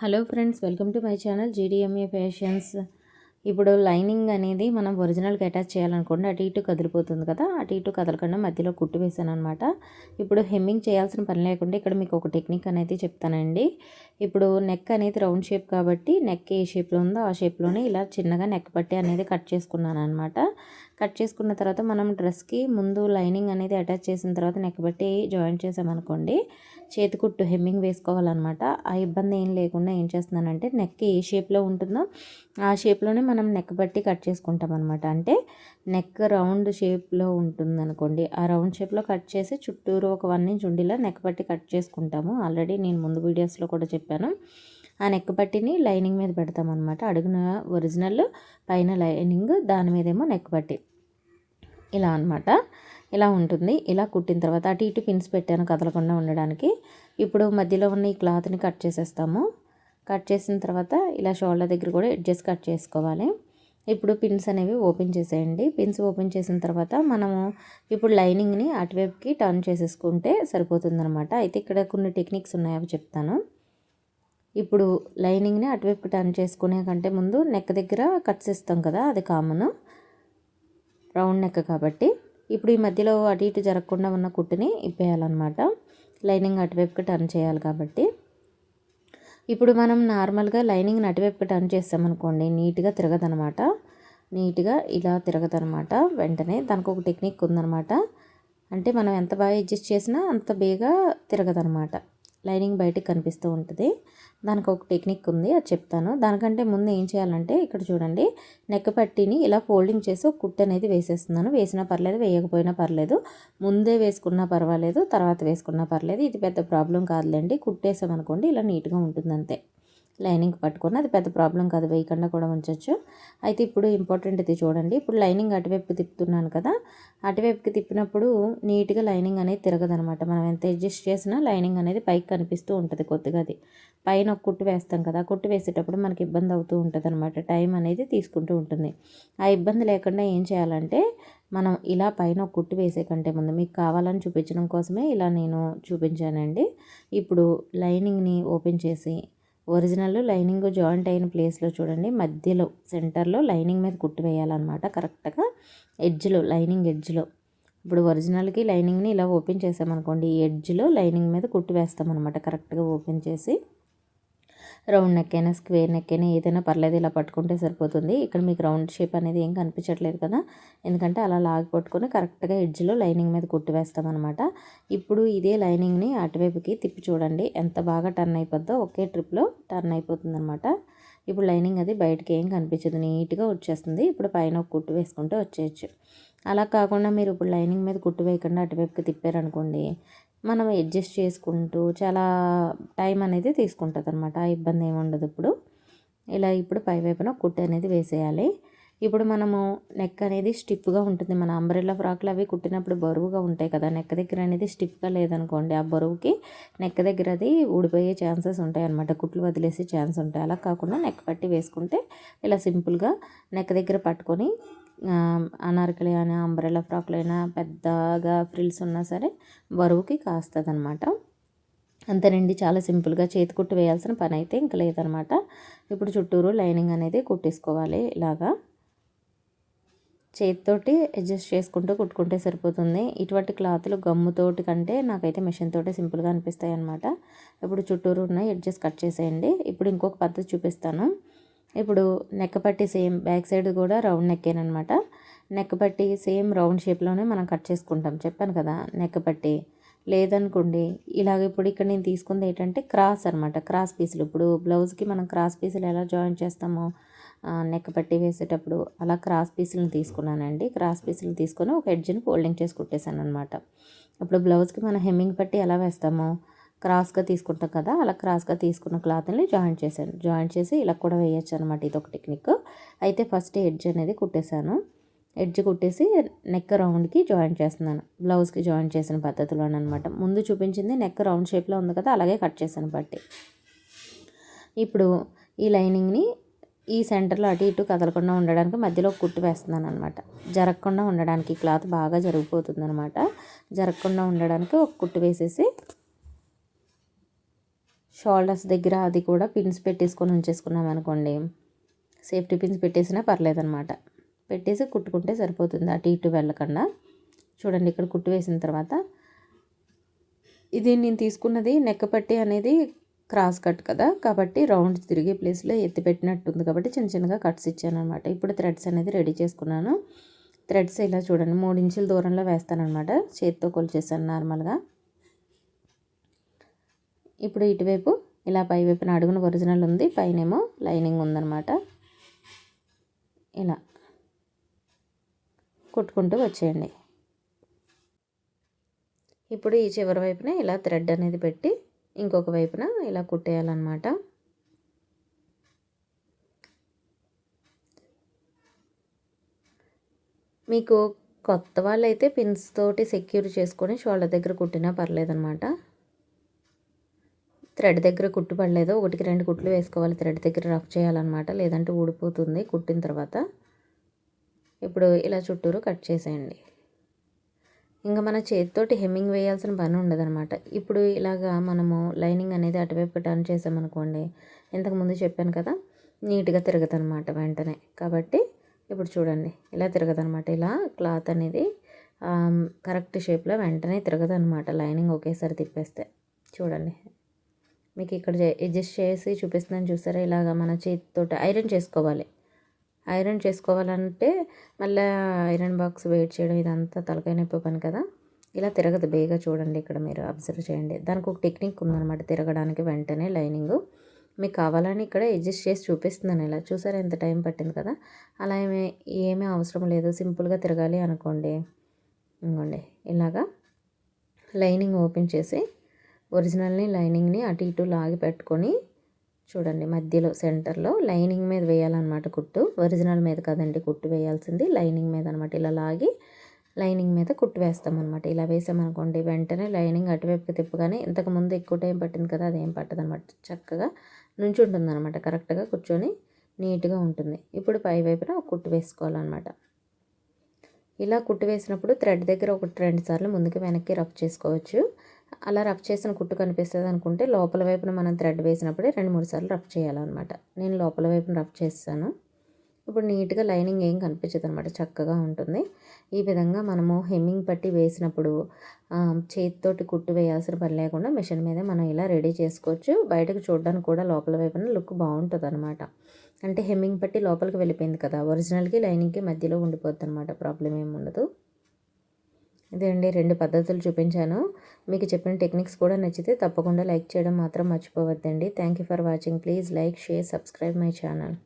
Hello friends welcome to my channel GDMA fashions. ఇప్పుడు lining అనేది మనం ఒరిజినల్కి అటాచ్ చేయాలనుకోండి అటు ఇటు కదిలిపోతుంది కదా అటు ఇటు కదలకుండా మధ్యలో కుట్టు వేసాను అనమాట ఇప్పుడు హెమ్మింగ్ చేయాల్సిన పని లేకుండా ఇక్కడ మీకు ఒక టెక్నిక్ అనేది చెప్తానండి. ఇప్పుడు నెక్ అనేది రౌండ్ షేప్ కాబట్టి నెక్ ఏ షేప్లో ఉందో ఆ షేప్లోనే ఇలా చిన్నగా నెక్ పట్టి అనేది కట్ చేసుకున్నాను అనమాట కట్ చేసుకున్న తర్వాత మనం డ్రెస్కి ముందు లైనింగ్ అనేది అటాచ్ చేసిన తర్వాత నెక్ బట్టి జాయింట్ చేసామనుకోండి చేతికుట్టు హెమ్మింగ్ వేసుకోవాలన్నమాట. ఆ ఇబ్బంది ఏం లేకుండా ఏం చేస్తున్నానంటే నెక్ ఏ షేప్లో ఉంటుందో ఆ షేప్లోనే మనం నెక్ బట్టి కట్ చేసుకుంటాం అనమాట అంటే నెక్ రౌండ్ షేప్లో ఉంటుంది అనుకోండి ఆ రౌండ్ షేప్లో కట్ చేసి చుట్టూరు ఒక వన్ ఇంచ్ ఉండిలా నెక్ బట్టి కట్ చేసుకుంటాము. ఆల్రెడీ నేను ముందు వీడియోస్లో కూడా చెప్పాను. ఆ నెక్ పట్టిని లైనింగ్ మీద పెడతాం అనమాట అడుగున ఒరిజినల్ పైన లైనింగ్ దాని మీదేమో నెక్ పట్టి. ఇలా అనమాట ఇలా ఉంటుంది. ఇలా కుట్టిన తర్వాత అటు ఇటు పిన్స్ పెట్టాను కదలకుండా ఉండడానికి. ఇప్పుడు మధ్యలో ఉన్న ఈ క్లాత్ని కట్ చేసేస్తాము. కట్ చేసిన తర్వాత ఇలా షోల్డర్ దగ్గర కూడా అడ్జస్ట్ కట్ చేసుకోవాలి. ఇప్పుడు పిన్స్ అనేవి ఓపెన్ చేసేయండి. పిన్స్ ఓపెన్ చేసిన తర్వాత మనము ఇప్పుడు లైనింగ్ని అటువైపుకి టర్న్ చేసేసుకుంటే సరిపోతుందనమాట అయితే ఇక్కడ కొన్ని టెక్నిక్స్ ఉన్నాయి అవి చెప్తాను. ఇప్పుడు లైనింగ్ని అటువైపు టర్న్ చేసుకునే కంటే ముందు నెక్ దగ్గర కట్స్ ఇస్తాం కదా అది కామన్ రౌండ్ నెక్ కాబట్టి ఇప్పుడు ఈ మధ్యలో అటు ఇటు జరగకుండా ఉన్న కుట్టుని ఇప్పేయాలన్నమాట. లైనింగ్ అటువైపుకి టర్న్ చేయాలి కాబట్టి. ఇప్పుడు మనం నార్మల్గా లైనింగ్ని అటువైపుకి టర్న్ చేస్తామనుకోండి నీట్గా తిరగదనమాట. నీట్గా ఇలా తిరగదనమాట. వెంటనే దానికి ఒక టెక్నిక్ ఉందనమాట అంటే మనం ఎంత బాగా అడ్జస్ట్ చేసినా అంత బేగా తిరగదనమాట. లైనింగ్ బయటకు కనిపిస్తూ ఉంటుంది. దానికి ఒక టెక్నిక్ ఉంది అది చెప్తాను. దానికంటే ముందు ఏం చేయాలంటే ఇక్కడ చూడండి నెక్ పట్టిని ఇలా ఫోల్డింగ్ చేసి ఒక కుట్టు అనేది వేసేస్తున్నాను. వేసినా పర్లేదు వేయకపోయినా పర్లేదు. ముందే వేసుకున్నా పర్వాలేదు తర్వాత వేసుకున్నా పర్లేదు. ఇది పెద్ద ప్రాబ్లం కాదులేండి. కుట్టేసామనుకోండి ఇలా నీట్గా ఉంటుంది అంతే లైనింగ్ పట్టుకొని అది పెద్ద ప్రాబ్లం కాదు వేయకుండా కూడా ఉంచవచ్చు అయితే ఇప్పుడు ఇంపార్టెంట్ ఇది చూడండి. ఇప్పుడు లైనింగ్ అటువైపు తిప్పుతున్నాను కదా అటువైపుకి తిప్పినప్పుడు నీట్గా లైనింగ్ అనేది తిరగదనమాట. మనం ఎంత అడ్జస్ట్ చేసినా లైనింగ్ అనేది పైకి కనిపిస్తూ ఉంటుంది కొద్దిగా అది. పైన ఒక కుట్టు వేస్తాం కదా కుట్టు వేసేటప్పుడు మనకి ఇబ్బంది అవుతూ ఉంటుంది అనమాట టైం అనేది తీసుకుంటూ ఉంటుంది. ఆ ఇబ్బంది లేకుండా ఏం చేయాలంటే మనం ఇలా పైన ఒక కుట్టు వేసే కంటే ముందు మీకు కావాలని చూపించడం కోసమే ఇలా నేను చూపించానండి. ఇప్పుడు లైనింగ్ని ఓపెన్ చేసి ఒరిజినల్ లైనింగ్ జాయింట్ అయిన ప్లేస్లో చూడండి. మధ్యలో సెంటర్లో లైనింగ్ మీద కుట్టు వేయాలన్నమాట కరెక్ట్గా. ఎడ్జ్లో లైనింగ్ ఎడ్జ్లో. ఇప్పుడు ఒరిజినల్కి లైనింగ్ని ఇలా ఓపెన్ చేసామనుకోండి ఎడ్జ్లో లైనింగ్ మీద కుట్టు వేస్తామన్నమాట కరెక్ట్గా ఓపెన్ చేసి. రౌండ్ నెక్ అయినా స్క్వేర్ నెక్ అయినా ఏదైనా పర్లేదు ఇలా పట్టుకుంటే సరిపోతుంది. ఇక్కడ మీకు రౌండ్ షేప్ అనేది ఏం కనిపించట్లేదు కదా. ఎందుకంటే అలా లాగి పట్టుకొని కరెక్ట్గా ఎడ్జ్లో లైనింగ్ మీద కుట్టి వేస్తామన్నమాట ఇప్పుడు ఇదే లైనింగ్ని అటువైపుకి తిప్పి చూడండి. ఎంత బాగా టర్న్ అయిపోద్దో ఒకే ట్రిప్లో టర్న్ అయిపోతుంది ఇప్పుడు లైనింగ్ అది బయటకి ఏం కనిపించదు. నీట్గా వచ్చేస్తుంది. ఇప్పుడు పైన ఒక కుట్టు వేసుకుంటే వచ్చేయచ్చు. అలా కాకుండా మీరు ఇప్పుడు లైనింగ్ మీద కుట్టు వేయకుండా అటువైపుకి తిప్పారనుకోండి మనం అడ్జస్ట్ చేసుకుంటూ చాలా టైం అనేది తీసుకుంటుంది అనమాట ఆ ఇబ్బంది ఏమి ఉండదు ఇప్పుడు. ఇలా ఇప్పుడు పై వైపున కుట్టు అనేది వేసేయాలి. ఇప్పుడు మనము నెక్ అనేది స్టిప్గా ఉంటుంది. మన అంబ్రెల్లా ఫ్రాక్లు అవి కుట్టినప్పుడు బరువుగా ఉంటాయి కదా. నెక్ దగ్గర అనేది స్టిప్గా లేదనుకోండి ఆ బరువుకి నెక్ దగ్గర అది ఊడిపోయే ఛాన్సెస్ ఉంటాయి అనమాట కుట్లు వదిలేసే ఛాన్స్ ఉంటాయి. అలా కాకుండా నెక్ పట్టి వేసుకుంటే ఇలా సింపుల్గా నెక్ దగ్గర పట్టుకొని అనార్కలి అయినా అంబ్రెల్లా ఫ్రాక్లు అయినా పెద్దగా ఫ్రిల్స్ ఉన్నా సరే బరువుకి కాస్తుంది అనమాట అంతేనండి చాలా సింపుల్గా చేతి కుట్టు వేయాల్సిన పని అయితే ఇంకా లేదనమాట ఇప్పుడు చుట్టూరు లైనింగ్ అనేది కుట్టేసుకోవాలి ఇలాగా. చేతితోటి అడ్జస్ట్ చేసుకుంటూ కుట్టుకుంటే సరిపోతుంది. ఇటువంటి క్లాత్లు గమ్ముతోటి కంటే నాకైతే మిషన్ తోటే సింపుల్గా అనిపిస్తాయి అనమాట ఇప్పుడు చుట్టూరు ఉన్నాయి అడ్జస్ట్ కట్ చేసేయండి. ఇప్పుడు ఇంకొక పద్ధతి చూపిస్తాను. ఇప్పుడు నెక్ పట్టి సేమ్ బ్యాక్ సైడ్ కూడా రౌండ్ నెక్కేనమాట నెక్ పట్టి సేమ్ రౌండ్ షేప్లోనే మనం కట్ చేసుకుంటాం. చెప్పాను కదా నెక్ పట్టి. లేదనుకోండి ఇలాగ ఇప్పుడు ఇక్కడ నేను తీసుకుంది ఏంటంటే క్రాస్ అనమాట క్రాస్ పీసులు. ఇప్పుడు బ్లౌజ్కి మనం క్రాస్ పీసులు ఎలా జాయిన్ చేస్తామో నెక్ పట్టి వేసేటప్పుడు అలా క్రాస్ పీసులను తీసుకున్నానండి. క్రాస్ పీసులు తీసుకొని ఒక ఎడ్జ్ని ఫోల్డింగ్ చేసి కుట్టేశాను అనమాట ఇప్పుడు బ్లౌజ్కి మనం హెమ్మింగ్ పట్టి ఎలా వేస్తామో క్రాస్గా తీసుకుంటాం కదా అలా క్రాస్గా తీసుకున్న క్లాత్ని జాయింట్ చేశాను. జాయింట్ చేసి ఇలా కూడా వేయచ్చు అనమాట ఇది ఒక టెక్నిక్. అయితే ఫస్ట్ ఎడ్జ్ అనేది కుట్టేశాను. ఎడ్జ్ కుట్టేసి నెక్ రౌండ్కి జాయిన్ చేస్తున్నాను. బ్లౌజ్కి జాయిన్ చేసిన పద్ధతిలో అనమాట ముందు చూపించింది నెక్ రౌండ్ షేప్లో ఉంది కదా అలాగే కట్ చేశాను బట్టి. ఇప్పుడు ఈ లైనింగ్ని ఈ సెంటర్లో అటు ఇటు కదలకుండా ఉండడానికి మధ్యలో కుట్టు వేస్తున్నాను అనమాట జరగకుండా ఉండడానికి క్లాత్ బాగా జరిగిపోతుంది అనమాట జరగకుండా ఉండడానికి ఒక కుట్టు వేసేసి షోల్డర్స్ దగ్గర అది కూడా పిన్స్ పెట్టేసుకొని ఉంచేసుకున్నాం అనుకోండి. సేఫ్టీ పిన్స్ పెట్టేసినా పర్లేదన్నమాట. పెట్టేసి కుట్టుకుంటే సరిపోతుంది. అటు ఇటు వెళ్ళకుండా. చూడండి ఇక్కడ కుట్టు వేసిన తర్వాత ఇది నేను తీసుకున్నది నెక్క పట్టి అనేది క్రాస్ కట్ కదా. కాబట్టి రౌండ్ తిరిగే ప్లేస్లో ఎత్తి పెట్టినట్టుంది. కాబట్టి చిన్న చిన్నగా కట్స్ ఇచ్చాను అనమాట ఇప్పుడు థ్రెడ్స్ అనేది రెడీ చేసుకున్నాను. థ్రెడ్స్ ఇలా చూడండి. మూడు ఇంచుల దూరంలో వేస్తానమాట చేతితో కొలిచేసాను నార్మల్గా ఇప్పుడు ఇటువైపు ఇలా పై వైపున అడుగున ఒరిజినల్ ఉంది పైనేమో లైనింగ్ ఉందన్నమాట. ఇలా కుట్టుకుంటూ వచ్చేయండి. ఇప్పుడు ఈ చివరి వైపున ఇలా థ్రెడ్ అనేది పెట్టి ఇంకొక వైపున ఇలా కుట్టేయాలన్నమాట. మీకు కొత్త వాళ్ళైతే పిన్స్ తోటి సెక్యూర్ చేసుకొని షోళ్ళ దగ్గర కుట్టినా పర్లేదనమాట థ్రెడ్ దగ్గర కుట్టు పడలేదు ఒకటికి రెండు కుట్లు వేసుకోవాలి. థ్రెడ్ దగ్గర రఫ్ చేయాలన్నమాట. లేదంటే ఊడిపోతుంది కుట్టిన తర్వాత. ఇప్పుడు ఇలా చుట్టూరు కట్ చేసేయండి. ఇంకా మన చేతితోటి హెమ్మింగ్ వేయాల్సిన పని ఉండదనమాట ఇప్పుడు ఇలాగా మనము లైనింగ్ అనేది అటువైపు టర్న్ చేసామనుకోండి ఇంతకుముందు చెప్పాను కదా నీట్గా తిరగదనమాట వెంటనే. కాబట్టి ఇప్పుడు చూడండి ఇలా తిరగదనమాట ఇలా క్లాత్ అనేది కరెక్ట్ షేప్లో వెంటనే తిరగదనమాట లైనింగ్ ఒకేసారి తిప్పేస్తే. చూడండి. మీకు ఇక్కడ అడ్జస్ట్ చేసి చూపిస్తున్నాను చూసారా? ఇలాగ మన చేతితో ఐరన్ చేసుకోవాలి. ఐరన్ చేసుకోవాలంటే మళ్ళీ ఐరన్ బాక్స్ వెయిట్ చేయడం ఇదంతా తలకాయ నొప్పి పని కదా? ఇలా తిరగదు బేగా చూడండి ఇక్కడ మీరు అబ్జర్వ్ చేయండి. దానికి ఒక టెక్నిక్ ఉందన్నమాట తిరగడానికి వెంటనే లైనింగ్ మీకు కావాలని ఇక్కడ అడ్జస్ట్ చేసి చూపిస్తున్నాను ఇలా. చూసారా ఎంత టైం పట్టింది కదా? అలా ఏమీ ఏమీ అవసరం లేదు. సింపుల్గా తిరగాలి అనుకోండి. ఇంకోండి ఇలాగా లైనింగ్ ఓపెన్ చేసి ఒరిజినల్ని లైనింగ్ని అటు ఇటు లాగి పెట్టుకొని చూడండి మధ్యలో సెంటర్లో లైనింగ్ మీద వేయాలన్నమాట కుట్టు. ఒరిజినల్ మీద కదండి కుట్టు వేయాల్సింది. లైనింగ్ మీద అనమాట ఇలా లాగి లైనింగ్ మీద కుట్టు వేస్తామన్నమాట. ఇలా వేసామనుకోండి వెంటనే లైనింగ్ అటువైపుకి తిప్పగానే ఇంతకుముందు ఎక్కువ టైం పట్టింది కదా అదేం పట్టదు అనమాట చక్కగా నుంచి ఉంటుంది అనమాట కరెక్ట్గా కూర్చొని నీట్గా ఉంటుంది. ఇప్పుడు పై వైపున కుట్టు వేసుకోవాలన్నమాట. ఇలా కుట్టు వేసినప్పుడు థ్రెడ్ దగ్గర ఒకటి రెండు సార్లు ముందుకు వెనక్కి రఫ్ చేసుకోవచ్చు. అలా రఫ్ చేసిన కుట్టు కనిపిస్తుంది అనుకుంటే లోపల వైపున మనం థ్రెడ్ వేసినప్పుడే రెండు మూడు సార్లు రఫ్ చేయాలన్నమాట. నేను లోపల వైపున రఫ్ చేస్తాను. ఇప్పుడు నీట్గా లైనింగ్ ఏం కనిపించదు అనమాట చక్కగా ఉంటుంది. ఈ విధంగా మనము హెమ్మింగ్ పట్టి వేసినప్పుడు చేతితోటి కుట్టు వేయాల్సిన పని లేకుండా మిషన్ మీద మనం ఇలా రెడీ చేసుకోవచ్చు. బయటకు చూడడానికి కూడా లోపల వైపున లుక్ బాగుంటుంది అనమాట అంటే హెమ్మింగ్ పట్టి లోపలికి వెళ్ళిపోయింది కదా. ఒరిజినల్కి లైనింగ్కి మధ్యలో ఉండిపోద్ది అనమాట ప్రాబ్లం ఏమి ఉండదు. ఇదే అండి రెండు పద్ధతులు చూపించాను. మీకు చెప్పిన టెక్నిక్స్ కూడా నచ్చితే తప్పకుండా లైక్ చేయడం మాత్రం మర్చిపోవద్దండి. Thank you for watching. Please like share subscribe my channel.